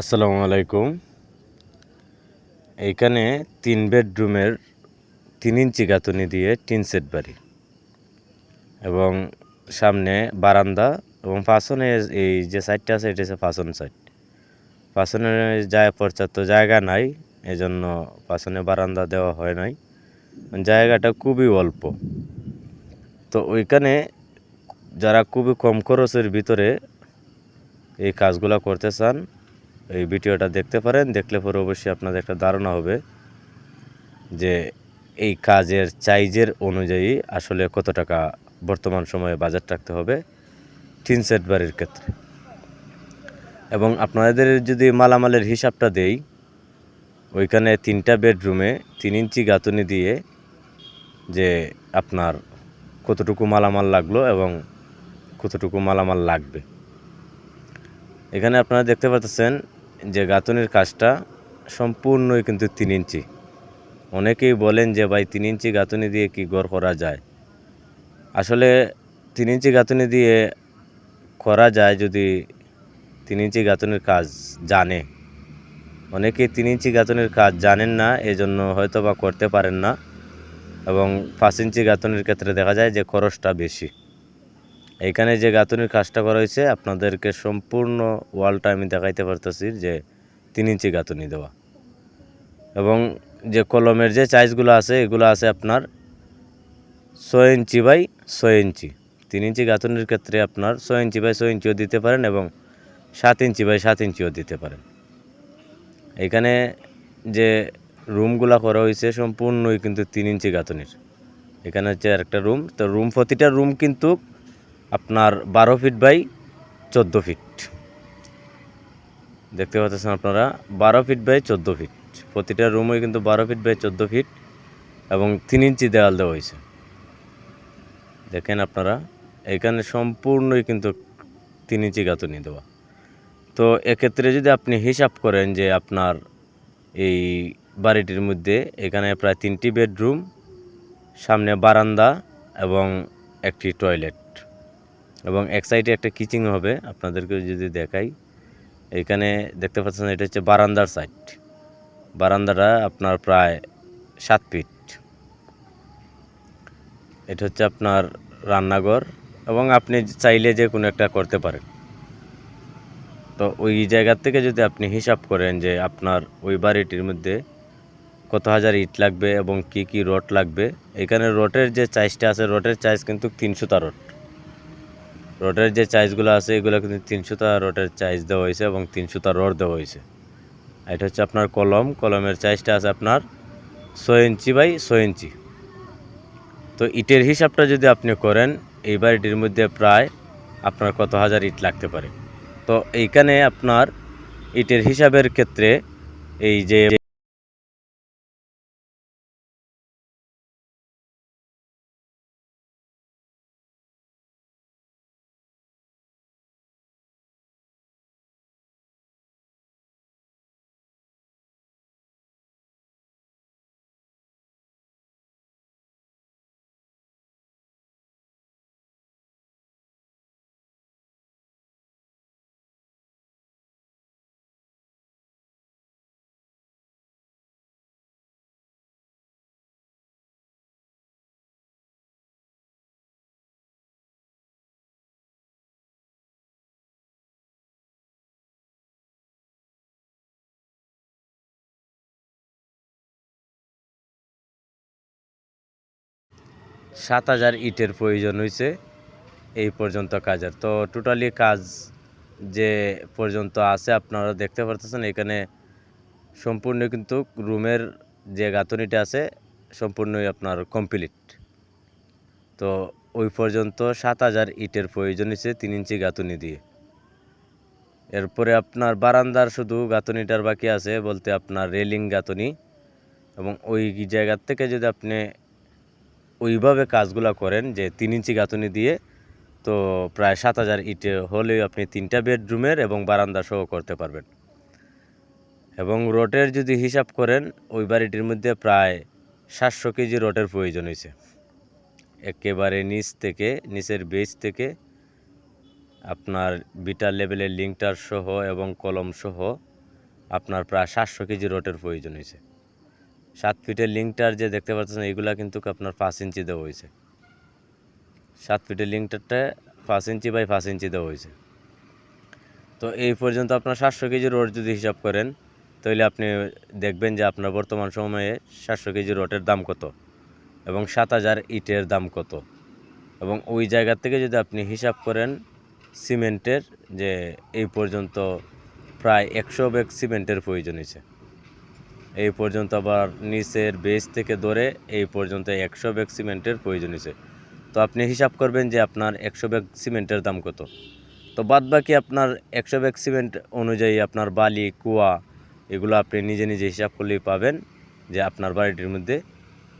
আসসালামু আলাইকুম। এইখানে তিন বেডরুমের তিন ইঞ্চি গাঁথুনি দিয়ে টিন সেট বাড়ি এবং সামনে বারান্দা এবং পাশনে এই যে সাইডটা আছে, এটা হচ্ছে পাশন সাইড। পাশনে যায় পর্যাপ্ত জায়গা নাই, এজন্য পাশনে বারান্দা দেওয়া হয় নাই। জায়গাটা খুবই অল্প। তো ওইখানে যারা খুবই কম খরচের ভিতরে এই কাজগুলো করতে চান এই ভিডিওটা দেখতে পারেন, দেখলে পরে অবশ্যই আপনাদের একটা ধারণা হবে যে এই কাজের চাইজের অনুযায়ী আসলে কত টাকা বর্তমান সময়ে বাজার রাখতে হবে টিন সেট বাড়ির ক্ষেত্রে। এবং আপনাদের যদি মালামালের হিসাবটা দেই, ওইখানে তিনটা বেডরুমে তিন ইঞ্চি গাঁথুনি দিয়ে যে আপনার কতটুকু মালামাল লাগল এবং কতটুকু মালামাল লাগবে। এখানে আপনারা দেখতে পাচ্ছেন যে গাঁথনির কাজটা সম্পূর্ণই কিন্তু তিন ইঞ্চি। অনেকেই বলেন যে, ভাই, তিন ইঞ্চি গাঁথনি দিয়ে কি ঘর করা যায়? আসলে তিন ইঞ্চি গাঁথনি দিয়ে করা যায় যদি তিন ইঞ্চি গাঁথনির কাজ জানে। অনেকেই তিন ইঞ্চি গাঁথনির কাজ জানেন না, এজন্য হয়তো বা করতে পারেন না। এবং পাঁচ ইঞ্চি গাঁথনির ক্ষেত্রে দেখা যায় যে খরচটা বেশি। এইখানে যে গাঁথনির কাজটা করা হয়েছে, আপনাদেরকে সম্পূর্ণ ওয়ালটা আমি দেখাইতে পারতেছি যে তিন ইঞ্চি গাঁথনি দেওয়া। এবং যে কলমের যে চাইজগুলো আছে, এগুলো আছে আপনার ছয় ইঞ্চি বাই ছয় ইঞ্চি। তিন ইঞ্চি গাঁথনির ক্ষেত্রে আপনার ছয় ইঞ্চি বাই ছয় ইঞ্চিও দিতে পারেন এবং সাত ইঞ্চি বাই সাত ইঞ্চিও দিতে পারেন। এখানে যে রুমগুলা করা হয়েছে, সম্পূর্ণই কিন্তু তিন ইঞ্চি গাঁথনির। এখানে হচ্ছে একটা রুম। তো রুম, প্রতিটা রুম কিন্তু আপনার বারো ফিট বাই চোদ্দ ফিট দেখতে পাচ্ছেন আপনারা, বারো ফিট বাই চোদ্দ ফিট প্রতিটা রুমই কিন্তু বারো ফিট বাই চোদ্দ ফিট এবং তিন ইঞ্চি দেওয়াল দেওয়া হয়েছে। দেখেন আপনারা, এখানে সম্পূর্ণই কিন্তু তিন ইঞ্চি গাঁথনি দেওয়া। তো এক্ষেত্রে যদি আপনি হিসাব করেন যে আপনার এই বাড়িটির মধ্যে এখানে প্রায় তিনটি বেডরুম সামনে বারান্দা এবং একটি টয়লেট এবং এক সাইডে একটা কিচিং হবে, আপনাদেরকে যদি দেখাই। এখানে দেখতে পাচ্ছেন, এটা হচ্ছে বারান্দার সাইড। বারান্দাটা আপনার প্রায় সাত ফিট। এটা হচ্ছে আপনার রান্নাঘর এবং আপনি চাইলে যে কোনো একটা করতে পারেন। তো ওই জায়গার থেকে যদি আপনি হিসাব করেন যে আপনার ওই বাড়িটির মধ্যে কত হাজার ইট লাগবে এবং কি কি রড লাগবে, এখানে রডের যে চাইজটা আছে, রডের চাইজ কিন্তু তিনশোটা রড। রডের যে চাইজগুলো আছে এগুলো কিন্তু তিনশোটা রডের চাইজ দেওয়া হয়েছে এবং তিনশোটা রড দেওয়া হয়েছে। এটা হচ্ছে আপনার কলম। কলমের চাইজটা আছে আপনার ছয় ইঞ্চি বাই ছয় ইঞ্চি। তো ইটের হিসাবটা যদি আপনি করেন এই বাড়িটির মধ্যে প্রায় আপনার কত হাজার ইট লাগতে পারে। তো এইখানে আপনার ইটের হিসাবের ক্ষেত্রে এই যে সাত হাজার ইটের প্রয়োজন হয়েছে এই পর্যন্ত কাজের। তো টোটালি কাজ যে পর্যন্ত আছে, আপনারা দেখতে পারতেছেন, এখানে সম্পূর্ণ কিন্তু রুমের যে গাঁথনিটা আছে, সম্পূর্ণই আপনার কমপ্লিট তো ওই পর্যন্ত সাত হাজার ইটের প্রয়োজন হয়েছে তিন ইঞ্চি গাঁথনি দিয়ে। এরপরে আপনার বারান্দার শুধু গাঁথনিটার বাকি আছে বলতে আপনার রেলিং গাঁথনি এবং ওই জায়গার থেকে যদি আপনি ওইভাবে কাজগুলো করেন যে তিন ইঞ্চি গাঁথনি দিয়ে তো প্রায় সাত হাজার ইটে হলেও আপনি তিনটা বেডরুমের এবং বারান্দা সহ করতে পারবেন। এবং রোডের যদি হিসাব করেন, ওই বাড়িটির মধ্যে প্রায় সাতশো কেজি রোডের প্রয়োজন হয়েছে একেবারে নিচ থেকে, নিচের বেজ থেকে আপনার বিটার লেভেলের লিঙ্কটার সহ এবং কলম সহ আপনার প্রায় সাতশো কেজি রোটের প্রয়োজন হয়েছে সাত ফিটের লিঙ্কটার যে দেখতে পাচ্ছেন, এগুলা কিন্তু আপনার পাঁচ ইঞ্চি দেওয়া হয়েছে। সাত ফিটের লিঙ্কটারটা পাঁচ ইঞ্চি বাই পাঁচ ইঞ্চি দেওয়া হয়েছে। তো এই পর্যন্ত আপনার সাতশো কেজি রোড যদি হিসাব করেন, তাহলে আপনি দেখবেন যে আপনার বর্তমান সময়ে সাতশো কেজি রোডের দাম কত এবং সাত হাজার ইটের দাম কত। এবং ওই জায়গা থেকে যদি আপনি হিসাব করেন, সিমেন্টের যে এই পর্যন্ত প্রায় একশো ব্যাগ সিমেন্টের প্রয়োজন হয়েছে। এই পর্যন্ত আবার নিচের বেস থেকে ধরে এই পর্যন্ত একশো ব্যাগ সিমেন্টের প্রয়োজন হয়েছে। তো আপনি হিসাব করবেন যে আপনার একশো ব্যাগ সিমেন্টের দাম কত। তো বাদ বাকি আপনার একশো ব্যাগ সিমেন্ট অনুযায়ী আপনার বালি, কুয়া এগুলো আপনি নিজে নিজে হিসাব করলেই পাবেন যে আপনার বাড়িটির মধ্যে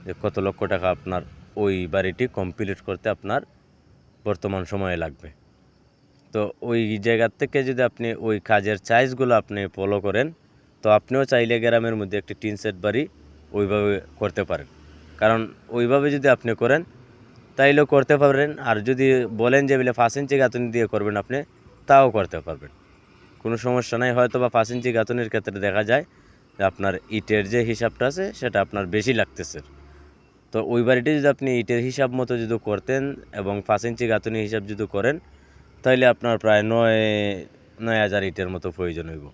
যে কত লক্ষ টাকা আপনার ওই বাড়িটি কমপ্লিট করতে আপনার বর্তমান সময়ে লাগবে। তো ওই জায়গার থেকে যদি আপনি ওই কাজের চাইজগুলো আপনি ফলো করেন তো আপনিও চাইলে গ্রামের মধ্যে একটি টিন সেট বাড়ি ওইভাবে করতে পারেন। কারণ ওইভাবে যদি আপনি করেন, তাইলেও করতে পারবেন। আর যদি বলেন যে বলে পাঁচ ইঞ্চি গাঁথনি দিয়ে করবেন আপনি, তাও করতে পারবেন। কোনো সমস্যা নাই। হয়তো বা পাঁচ ইঞ্চি গাঁথনির ক্ষেত্রে দেখা যায় যে আপনার ইটের যে হিসাবটা আছে, সেটা আপনার বেশি লাগতেছে। তো ওই বাড়িটি যদি আপনি ইটের হিসাব মতো যদি করতেন এবং পাঁচ ইঞ্চি গাঁথনি হিসাব যদি করেন তাহলে আপনার প্রায় নয় নয় হাজার ইটের মতো প্রয়োজন হইব।